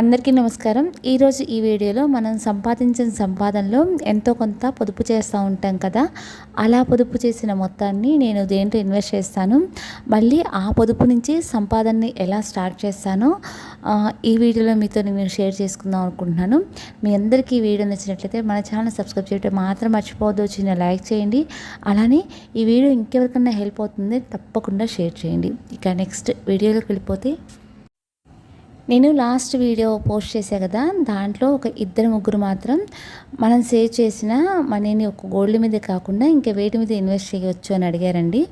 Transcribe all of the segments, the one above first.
అందరికీ నమస్కారం. ఈరోజు ఈ వీడియోలో మనం సంపాదించిన సంపాదనలో ఎంతో కొంత పొదుపు చేస్తూ ఉంటాం కదా. అలా పొదుపు చేసిన మొత్తాన్ని నేను దేంట్లో ఇన్వెస్ట్ చేస్తాను? మళ్ళీ ఆ పొదుపు నుంచి సంపాదనని ఎలా స్టార్ట్ చేస్తానో? ఈ వీడియోలో మీతో నేను షేర్ చేసుకుందాం అనుకుంటున్నాను. మీ అందరికీ ఈ వీడియో నచ్చినట్లయితే మన ఛానల్ సబ్స్క్రైబ్ చేయడం మాత్రం మర్చిపోవద్దు. చిన్న లైక్ చేయండి. అలానే ఈ వీడియో ఇంకెవరికన్నా హెల్ప్ అవుతుంది తప్పకుండా షేర్ చేయండి. ఇక నెక్స్ట్ వీడియోలోకి వెళ్ళిపోతే నేను లాస్ట్ వీడియో పోస్ట్ చేశా కదా దాంట్లో ఒక ఇద్దరు ముగ్గురు మాత్రం మనం సేవ్ చేసిన మనీని ఒక గోల్డ్ మీద కాకుండా ఇంకా వేటి మీద ఇన్వెస్ట్ చేయవచ్చు అని అడిగారండి.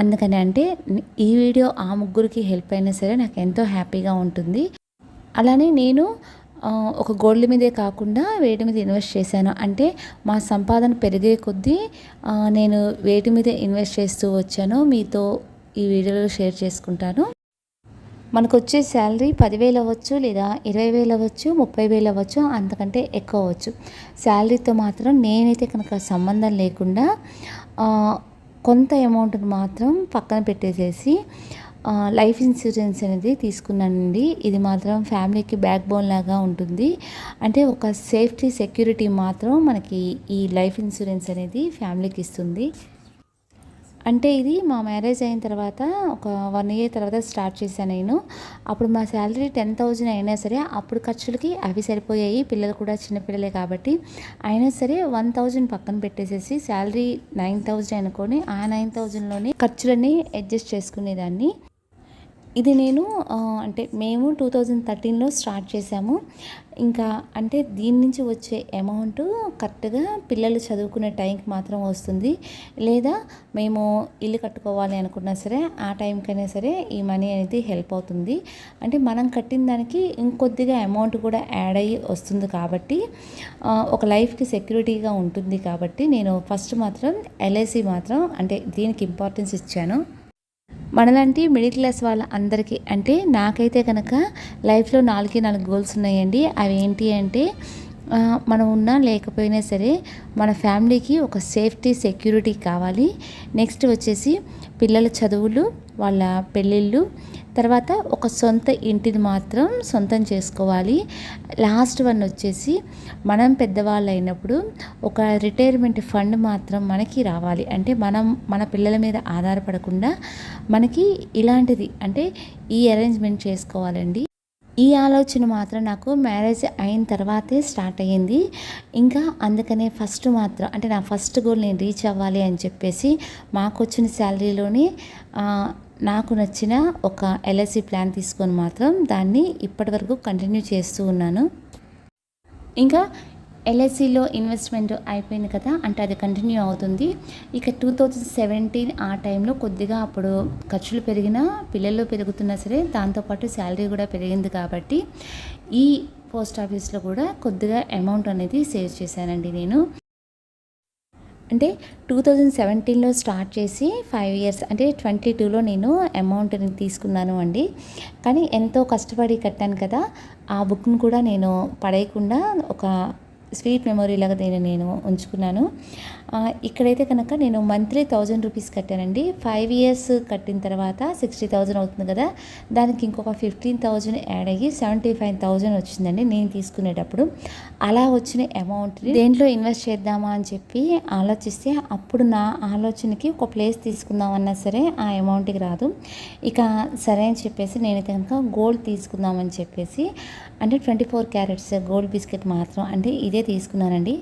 అందుకని అంటే ఈ వీడియో ఆ ముగ్గురికి హెల్ప్ అయినా సరే నాకు ఎంతో హ్యాపీగా ఉంటుంది. అలానే నేను ఒక గోల్డ్ మీదే కాకుండా వేటి మీద ఇన్వెస్ట్ చేశాను. అంటే మా సంపాదన పెరిగే కొద్దీ నేను వేటి మీద ఇన్వెస్ట్ చేస్తూ వచ్చాను. మీతో ఈ వీడియోలో షేర్ చేసుకుంటాను. మనకు వచ్చే శాలరీ పదివేలు అవ్వచ్చు లేదా ఇరవై వేలు అవ్వచ్చు ముప్పై వేలు అవ్వచ్చు అంతకంటే ఎక్కువ అవ్వచ్చు. శాలరీతో మాత్రం నేనైతే కనుక సంబంధం లేకుండా కొంత అమౌంట్ని మాత్రం పక్కన పెట్టేసేసి లైఫ్ ఇన్సూరెన్స్ అనేది తీసుకున్నానండి. ఇది మాత్రం ఫ్యామిలీకి బ్యాక్ బోన్ లాగా ఉంటుంది. అంటే ఒక సేఫ్టీ సెక్యూరిటీ మాత్రం మనకి ఈ లైఫ్ ఇన్సూరెన్స్ అనేది ఫ్యామిలీకి ఇస్తుంది. అంటే ఇది మా మ్యారేజ్ అయిన తర్వాత ఒక వన్ ఇయర్ తర్వాత స్టార్ట్ చేశాను నేను. అప్పుడు మా శాలరీ టెన్ థౌజండ్ అయినా సరే అప్పుడు ఖర్చులకి అవి సరిపోయాయి. పిల్లలు కూడా చిన్నపిల్లలే కాబట్టి అయినా సరే వన్ థౌజండ్ పక్కన పెట్టేసేసి శాలరీ నైన్ థౌజండ్ అనుకొని ఆ నైన్ థౌజండ్లోనే ఖర్చులన్నీ అడ్జస్ట్ చేసుకునేదాన్ని. ఇది నేను అంటే మేము టూ థౌజండ్ థర్టీన్లో స్టార్ట్ చేసాము ఇంకా అంటే దీని నుంచి వచ్చే అమౌంట్ కరెక్ట్గా పిల్లలు చదువుకునే టైంకి మాత్రం వస్తుంది. లేదా మేము ఇల్లు కట్టుకోవాలి అనుకున్నా సరే ఆ టైంకైనా సరే ఈ మనీ అనేది హెల్ప్ అవుతుంది. అంటే మనం కట్టిన దానికి ఇంకొద్దిగా అమౌంట్ కూడా యాడ్ అయ్యి వస్తుంది కాబట్టి ఒక లైఫ్కి సెక్యూరిటీగా ఉంటుంది కాబట్టి నేను ఫస్ట్ మాత్రం ఎల్ఐసి మాత్రం అంటే దీనికి ఇంపార్టెన్స్ ఇచ్చాను. మనలాంటి మిడిల్ క్లాస్ వాళ్ళ అందరికీ అంటే నాకైతే కనుక లైఫ్లో నాలుగే నాలుగు గోల్స్ ఉన్నాయండి. అవి ఏంటి అంటే మనం ఉన్నా లేకపోయినా సరే మన ఫ్యామిలీకి ఒక సేఫ్టీ సెక్యూరిటీ కావాలి. నెక్స్ట్ వచ్చేసి పిల్లల చదువులు వాళ్ళ పెళ్ళిళ్ళు తర్వాత ఒక సొంత ఇంటిని మాత్రం సొంతం చేసుకోవాలి. లాస్ట్ వన్ వచ్చేసి మనం పెద్దవాళ్ళు అయినప్పుడు ఒక రిటైర్మెంట్ ఫండ్ మాత్రం మనకి రావాలి. అంటే మనం మన పిల్లల మీద ఆధారపడకుండా మనకి ఇలాంటిది అంటే ఈ అరేంజ్మెంట్ చేసుకోవాలండి. ఈ ఆలోచన మాత్రం నాకు మ్యారేజ్ అయిన తర్వాతే స్టార్ట్ అయ్యింది. ఇంకా అందుకనే ఫస్ట్ మాత్రం అంటే నా ఫస్ట్ గోల్ నేను రీచ్ అవ్వాలి అని చెప్పేసి మాకు వచ్చిన శాలరీలోనే నాకు నచ్చిన ఒక ఎల్ఐసి ప్లాన్ తీసుకొని మాత్రం దాన్ని ఇప్పటివరకు కంటిన్యూ చేస్తూ ఉన్నాను. ఇంకా ఎల్ఐసిలో ఇన్వెస్ట్మెంట్ అయిపోయింది కదా అంటే అది కంటిన్యూ అవుతుంది. ఇక టూ థౌజండ్ సెవెంటీన్ ఆ టైంలో కొద్దిగా అప్పుడు ఖర్చులు పెరిగినా పిల్లలు పెరుగుతున్నా సరే దాంతోపాటు శాలరీ కూడా పెరిగింది కాబట్టి ఈ పోస్ట్ ఆఫీస్లో కూడా కొద్దిగా అమౌంట్ అనేది సేవ్ చేశానండి నేను. అంటే టూ థౌజండ్ సెవెంటీన్లో స్టార్ట్ చేసి ఫైవ్ ఇయర్స్ అంటే ట్వంటీ టూలో నేను అమౌంట్ని తీసుకున్నాను అండి. కానీ ఎంతో కష్టపడి కట్టాను కదా ఆ బుక్ను కూడా నేను పడేయకుండా ఒక స్వీట్ మెమొరీ లాగా దీన్ని నేను ఉంచుకున్నాను. ఇక్కడైతే కనుక నేను మంత్లీ థౌజండ్ రూపీస్ కట్టానండి. ఫైవ్ ఇయర్స్ కట్టిన తర్వాత సిక్స్టీ థౌజండ్ అవుతుంది కదా దానికి ఇంకొక ఫిఫ్టీన్ థౌజండ్ యాడ్ అయ్యి సెవెంటీ ఫైవ్ థౌజండ్ వచ్చిందండి నేను తీసుకునేటప్పుడు. అలా వచ్చిన అమౌంట్ దేంట్లో ఇన్వెస్ట్ చేద్దామా అని చెప్పి ఆలోచిస్తే అప్పుడు నా ఆలోచనకి ఒక ప్లేస్ తీసుకుందామన్నా సరే ఆ అమౌంట్కి రాదు. ఇక సరే అని చెప్పేసి నేను కనుక గోల్డ్ తీసుకుందామని చెప్పేసి అంటే twenty four carats gold biscuit మాత్రం అంటే ఇదే తీసుకున్నానండి.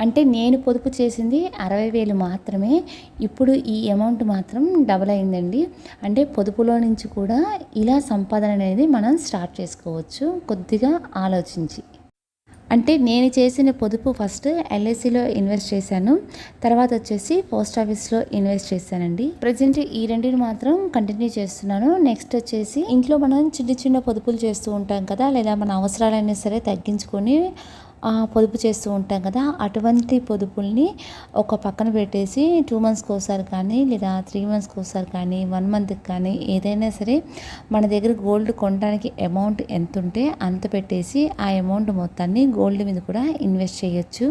అంటే నేను పొదుపు చేసింది అరవై వేలు మాత్రమే. ఇప్పుడు ఈ అమౌంట్ మాత్రం డబుల్ అయిందండి. అంటే పొదుపులో నుంచి కూడా ఇలా సంపాదన అనేది మనం స్టార్ట్ చేసుకోవచ్చు కొద్దిగా ఆలోచించి. అంటే నేను చేసిన పొదుపు ఫస్ట్ ఎల్ఐసిలో ఇన్వెస్ట్ చేశాను. తర్వాత వచ్చేసి పోస్ట్ ఆఫీస్లో ఇన్వెస్ట్ చేశానండి. ప్రజెంట్ ఈ రెండింటిని మాత్రం కంటిన్యూ చేస్తున్నాను. నెక్స్ట్ వచ్చేసి ఇంట్లో మనం చిన్న చిన్న పొదుపులు చేస్తూ ఉంటాం కదా లేదా మన అవసరాలైనా సరే తగ్గించుకొని పొదుపు చేస్తూ ఉంటాం కదా అటువంటి పొదుపుల్ని ఒక పక్కన పెట్టేసి టూ మంత్స్కి ఒకసారి కానీ లేదా త్రీ మంత్స్కి ఒకసారి కానీ వన్ మంత్కి కానీ ఏదైనా సరే మన దగ్గర గోల్డ్ కొనడానికి అమౌంట్ ఎంత ఉంటే అంత పెట్టేసి ఆ అమౌంట్ మొత్తాన్ని గోల్డ్ మీద కూడా ఇన్వెస్ట్ చేయొచ్చు.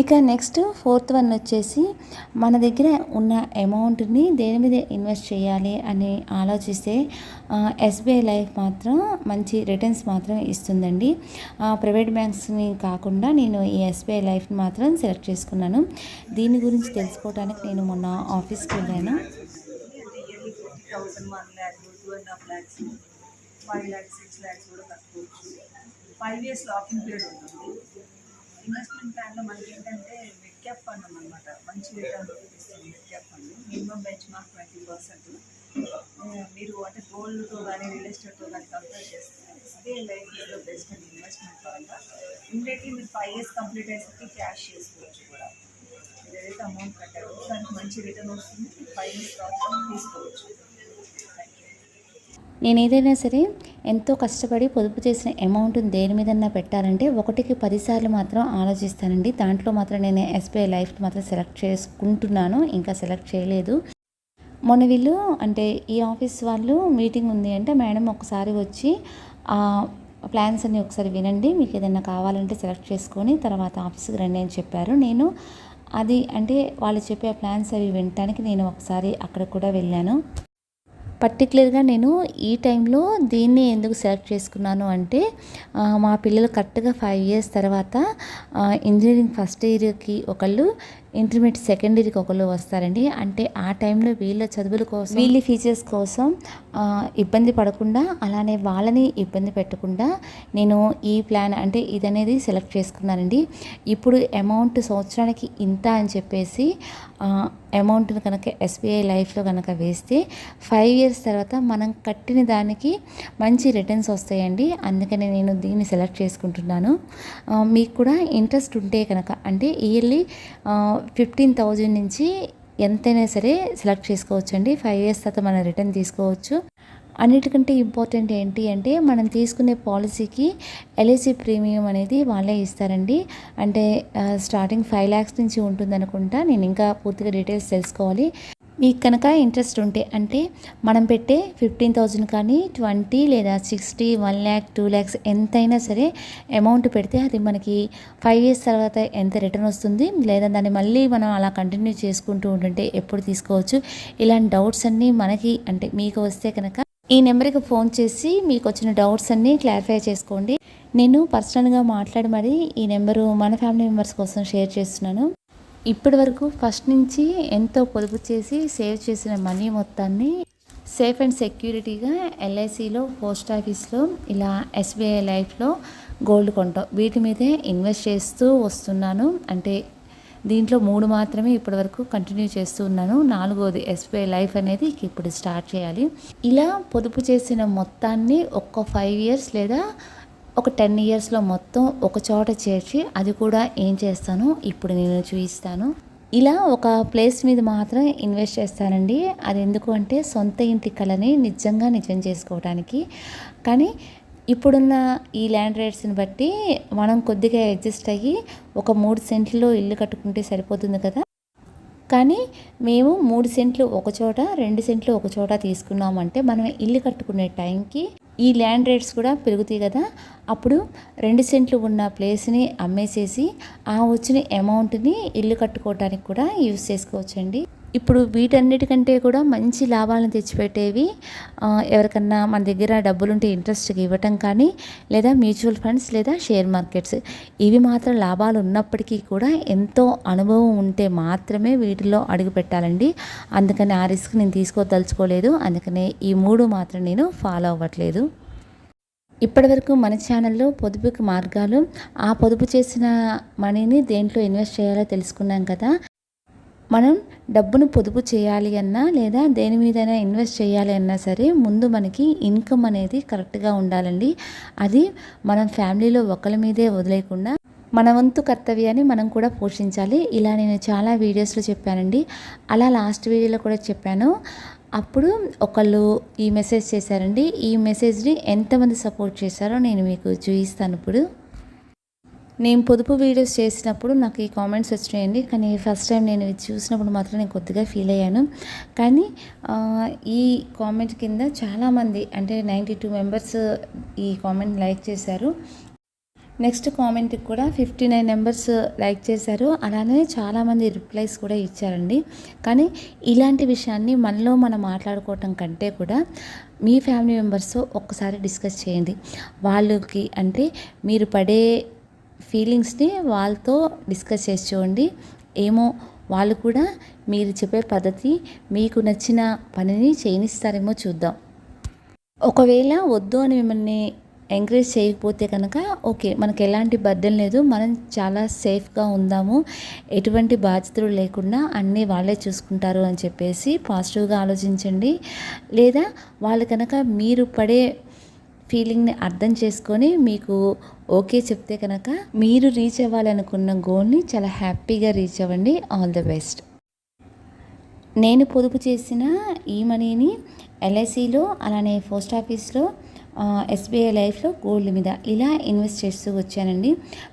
ఇక నెక్స్ట్ ఫోర్త్ వన్ వచ్చేసి మన దగ్గర ఉన్న అమౌంట్ని దేని మీద ఇన్వెస్ట్ చేయాలి అని ఆలోచిస్తే ఎస్బీఐ లైఫ్ మాత్రం మంచి రిటర్న్స్ మాత్రం ఇస్తుందండి. ప్రైవేట్ బ్యాంక్స్ని కాకుండా నేను ఈ ఎస్బీఐ లైఫ్ని మాత్రం సెలెక్ట్ చేసుకున్నాను. దీని గురించి తెలుసుకోవడానికి నేను మొన్న ఆఫీస్కి వెళ్ళాను. Thousand one lakh two and half lakhs five lakhs six lakhs కూడా కట్టుకోవచ్చు ఫైవ్ ఇయర్స్ లాకింగ్ పీరియడ్ ఉంటుంది. ఇన్వెస్ట్మెంట్ ప్లాన్లో మనకి ఏంటంటే మిడ్క్యాప్ ఫండ్ అనమాట మంచి రిటర్న్ ఇస్తుంది mid cap fund minimum benchmark twenty percent మీరు అంటే గోల్డ్తో కానీ రియల్ ఎస్టేట్తో కానీ కంపేర్ చేస్తే ఇదే లైఫ్ ఏదో బెస్ట్ అండ్ ఇన్వెస్ట్మెంట్ పరంగా ఇమీడియట్లీ మీరు ఫైవ్ ఇయర్స్ కంప్లీట్ అయ్యేసరికి క్యాష్ చేసుకోవచ్చు కూడా. మీరు ఏదైతే అమౌంట్ కట్టారో దానికి మంచి రిటర్న్ వస్తుంది. ఫైవ్ ఇయర్స్ తర్వాత తీసుకోవచ్చు. నేను ఏదైనా సరే ఎంతో కష్టపడి పొదుపు చేసిన అమౌంట్ని దేని మీదన్నా పెట్టాలంటే ఒకటికి పదిసార్లు మాత్రం ఆలోచిస్తానండి. దాంట్లో మాత్రం నేను ఎస్బీఐ లైఫ్ మాత్రం సెలెక్ట్ చేసుకుంటున్నాను. ఇంకా సెలెక్ట్ చేయలేదు. మొన్న వీళ్ళు అంటే ఈ ఆఫీస్ వాళ్ళు మీటింగ్ ఉంది అంటే మేడం ఒకసారి వచ్చి ఆ ప్లాన్స్ అన్ని ఒకసారి వినండి. మీకు ఏదైనా కావాలంటే సెలెక్ట్ చేసుకొని తర్వాత ఆఫీస్కి రండి అని చెప్పారు. నేను అది అంటే వాళ్ళు చెప్పే ప్లాన్స్ అవి వినటానికి నేను ఒకసారి అక్కడ కూడా వెళ్ళాను. పర్టికులర్గా నేను ఈ టైంలో దీన్ని ఎందుకు సెలెక్ట్ చేసుకున్నాను అంటే మా పిల్లలు కరెక్ట్గా ఫైవ్ ఇయర్స్ తర్వాత ఇంజనీరింగ్ ఫస్ట్ ఇయర్కి ఒకళ్ళు ఇంటర్మీడియట్ సెకండ్ ఇయర్కి ఒకళ్ళు వస్తారండి. అంటే ఆ టైంలో వీళ్ళ చదువుల కోసం వీళ్ళ ఫీచర్స్ కోసం ఇబ్బంది పడకుండా అలానే వాళ్ళని ఇబ్బంది పెట్టకుండా నేను ఈ ప్లాన్ అంటే ఇదనేది సెలెక్ట్ చేసుకున్నానండి. ఇప్పుడు అమౌంట్ సంవత్సరానికి ఇంత అని చెప్పేసి అమౌంట్ని కనుక ఎస్బీఐ లైఫ్లో కనుక వేస్తే ఫైవ్ ఇయర్స్ తర్వాత మనం కట్టిన దానికి మంచి రిటర్న్స్ వస్తాయండి. అందుకని నేను దీన్ని సెలెక్ట్ చేసుకుంటున్నాను. మీకు కూడా ఇంట్రెస్ట్ ఉంటే కనుక అంటే ఇయర్లీ ఫిఫ్టీన్ థౌజండ్ నుంచి ఎంతైనా సరే సెలెక్ట్ చేసుకోవచ్చండి. ఫైవ్ ఇయర్స్ తర్వాత మనం రిటర్న్ తీసుకోవచ్చు. అన్నిటికంటే ఇంపార్టెంట్ ఏంటి అంటే మనం తీసుకునే పాలసీకి ఎల్ఐసి ప్రీమియం అనేది వాళ్ళే ఇస్తారండి. అంటే స్టార్టింగ్ ఫైవ్ ల్యాక్స్ నుంచి ఉంటుంది అనుకుంటా నేను ఇంకా పూర్తిగా డీటెయిల్స్ తెలుసుకోవాలి. మీకు కనుక ఇంట్రెస్ట్ ఉంటే అంటే మనం పెట్టే ఫిఫ్టీన్ థౌజండ్ కానీ ట్వంటీ లేదా sixty one lakh two lakhs ఎంతైనా సరే అమౌంట్ పెడితే అది మనకి ఫైవ్ ఇయర్స్ తర్వాత ఎంత రిటర్న్ వస్తుంది. లేదా దాన్ని మళ్ళీ మనం అలా కంటిన్యూ చేసుకుంటూ ఉంటుంటే ఎప్పుడు తీసుకోవచ్చు. ఇలాంటి డౌట్స్ అన్నీ మనకి అంటే మీకు వస్తే కనుక ఈ నెంబర్కి ఫోన్ చేసి మీకు వచ్చిన డౌట్స్ అన్నీ క్లారిఫై చేసుకోండి. నేను పర్సనల్గా మాట్లాడి మరి ఈ నెంబరు మన ఫ్యామిలీ మెంబర్స్ కోసం షేర్ చేస్తున్నాను. ఇప్పటి వరకు ఫస్ట్ నుంచి ఎంతో పొదుపు చేసి సేవ్ చేసిన మనీ మొత్తాన్ని సేఫ్ అండ్ సెక్యూరిటీగా ఎల్ఐసిలో పోస్ట్ ఆఫీస్లో ఇలా ఎస్బీఐ లైఫ్లో గోల్డ్ కొంటాం. వీటి మీదే ఇన్వెస్ట్ చేస్తూ వస్తున్నాను. అంటే దీంట్లో మూడు మాత్రమే ఇప్పటివరకు కంటిన్యూ చేస్తూ ఉన్నాను. నాలుగోది ఎస్బీఐ లైఫ్ అనేది ఇప్పుడు స్టార్ట్ చేయాలి. ఇలా పొదుపు చేసిన మొత్తాన్ని ఒక్క ఫైవ్ ఇయర్స్ లేదా ఒక టెన్ ఇయర్స్లో మొత్తం ఒక చోట చేర్చి అది కూడా ఏం చేస్తానో ఇప్పుడు నేను చూపిస్తాను ఇలా ఒక ప్లేస్ మీద మాత్రం ఇన్వెస్ట్ చేస్తానండి. అది ఎందుకు అంటే సొంత ఇంటి కళని నిజంగా నిజం చేసుకోవడానికి కానీ ఇప్పుడున్న ఈ ల్యాండ్ రేట్స్ని బట్టి మనం కొద్దిగా అడ్జస్ట్ అయ్యి ఒక మూడు సెంట్లో ఇల్లు కట్టుకుంటే సరిపోతుంది కదా. కానీ మేము మూడు సెంట్లు ఒక చోట రెండు సెంట్లు ఒక చోట తీసుకున్నామంటే మనం ఇల్లు కట్టుకునే టైంకి ఈ ల్యాండ్ రేట్స్ కూడా పెరుగుతాయి కదా. అప్పుడు రెండు సెంట్లు ఉన్న ప్లేస్ని అమ్మేసేసి ఆ వచ్చిన అమౌంట్ని ఇల్లు కట్టుకోవడానికి కూడా యూస్ చేసుకోవచ్చండి. ఇప్పుడు వీటన్నిటికంటే కూడా మంచి లాభాలను తెచ్చిపెట్టేవి ఎవరికన్నా మన దగ్గర డబ్బులుంటే ఇంట్రెస్ట్కి ఇవ్వటం కానీ లేదా మ్యూచువల్ ఫండ్స్ లేదా షేర్ మార్కెట్స్. ఇవి మాత్రం లాభాలు ఉన్నప్పటికీ కూడా ఎంతో అనుభవం ఉంటే మాత్రమే వీటిలో అడుగు పెట్టాలండి. అందుకని ఆ రిస్క్ నేను తీసుకోదలుచుకోలేదు. అందుకనే ఈ మూడు మాత్రం నేను ఫాలో అవ్వట్లేదు. ఇప్పటివరకు మన ఛానల్లో పొదుపుకి మార్గాలు ఆ పొదుపు చేసిన మనీని దేంట్లో ఇన్వెస్ట్ చేయాలో తెలుసుకున్నాం కదా. మనం డబ్బును పొదుపు చేయాలి అన్నా లేదా దేని మీదైనా ఇన్వెస్ట్ చేయాలి అన్నా సరే ముందు మనకి ఇన్కమ్ అనేది కరెక్ట్గా ఉండాలండి. అది మనం ఫ్యామిలీలో ఒకరి మీదే వదిలేయకుండా మన వంతు కర్తవ్యాన్ని మనం కూడా పోషించాలి. ఇలా నేను చాలా వీడియోస్లో చెప్పానండి. అలా లాస్ట్ వీడియోలో కూడా చెప్పాను. అప్పుడు ఒకళ్ళు ఈ మెసేజ్ చేశారండి. ఈ మెసేజ్ని ఎంతమంది సపోర్ట్ చేశారో నేను మీకు చూపిస్తాను ఇప్పుడు. నేను పొదుపు వీడియోస్ చేసినప్పుడు నాకు ఈ కామెంట్స్ వచ్చినాయండి కానీ ఫస్ట్ టైం నేను ఇది చూసినప్పుడు మాత్రం నేను కొద్దిగా ఫీల్ అయ్యాను. కానీ ఈ కామెంట్ కింద చాలామంది అంటే నైంటీ టూ మెంబర్స్ ఈ కామెంట్ లైక్ చేశారు. నెక్స్ట్ కామెంట్కి కూడా ఫిఫ్టీ నైన్ నెంబర్స్ లైక్ చేశారు. అలానే చాలామంది రిప్లైస్ కూడా ఇచ్చారండి. కానీ ఇలాంటి విషయాన్ని మనలో మనం మాట్లాడుకోవటం కంటే కూడా మీ ఫ్యామిలీ మెంబర్స్తో ఒక్కసారి డిస్కస్ చేయండి. వాళ్ళకి అంటే మీరు పడే ఫీలింగ్స్ని వాళ్ళతో డిస్కస్ చేసి చూడండి ఏమో వాళ్ళు కూడా మీరు చెప్పే పద్ధతి మీకు నచ్చిన పనిని చేయనిస్తారేమో చూద్దాం. ఒకవేళ వద్దు అని మిమ్మల్ని ఎంకరేజ్ చేయకపోతే కనుక ఓకే మనకు ఎలాంటి బర్డెన్ లేదు మనం చాలా సేఫ్గా ఉందాము. ఎటువంటి బాధ్యతలు లేకుండా అన్నీ వాళ్ళే చూసుకుంటారు అని చెప్పేసి పాజిటివ్గా ఆలోచించండి. లేదా వాళ్ళు కనుక మీరు పడే ఫీలింగ్ని అర్థం చేసుకొని మీకు ఓకే చెప్తే కనుక మీరు రీచ్ అవ్వాలనుకున్న గోల్ని చాలా హ్యాపీగా రీచ్ అవ్వండి. ఆల్ ద బెస్ట్ నేను పొదుపు చేసిన ఈ మనీని ఎల్ఐసిలో అలానే పోస్ట్ ఆఫీస్లో ఎస్బీఐ లైఫ్లో గోల్డ్ మీద ఇలా ఇన్వెస్ట్ చేస్తూ వచ్చానండి.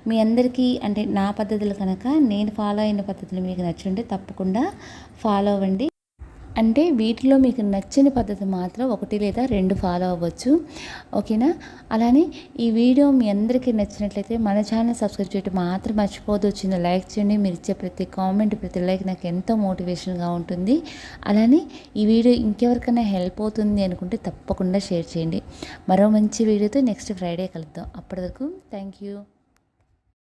మీ అందరికీ అంటే నా పద్ధతులు కనుక నేను ఫాలో అయిన పద్ధతులు మీకు నచ్చుంటే తప్పకుండా ఫాలో అవ్వండి. అంటే వీటిలో మీకు నచ్చని పద్ధతి మాత్రం ఒకటి లేదా రెండు ఫాలో అవ్వచ్చు. ఓకేనా? అలానే ఈ వీడియో మీ అందరికీ నచ్చినట్లయితే మన ఛానల్ సబ్స్క్రైబ్ చేయడం మాత్రం మర్చిపోదు వచ్చింది లైక్ చేయండి. మీరు ఇచ్చే ప్రతి కామెంట్ ప్రతి లైక్ నాకు ఎంతో మోటివేషన్గా ఉంటుంది. అలానే ఈ వీడియో ఇంకెవరికైనా హెల్ప్ అవుతుంది అనుకుంటే తప్పకుండా షేర్ చేయండి. మరో మంచి వీడియోతో నెక్స్ట్ ఫ్రైడే కలుద్దాం. అప్పటి వరకు థ్యాంక్ యూ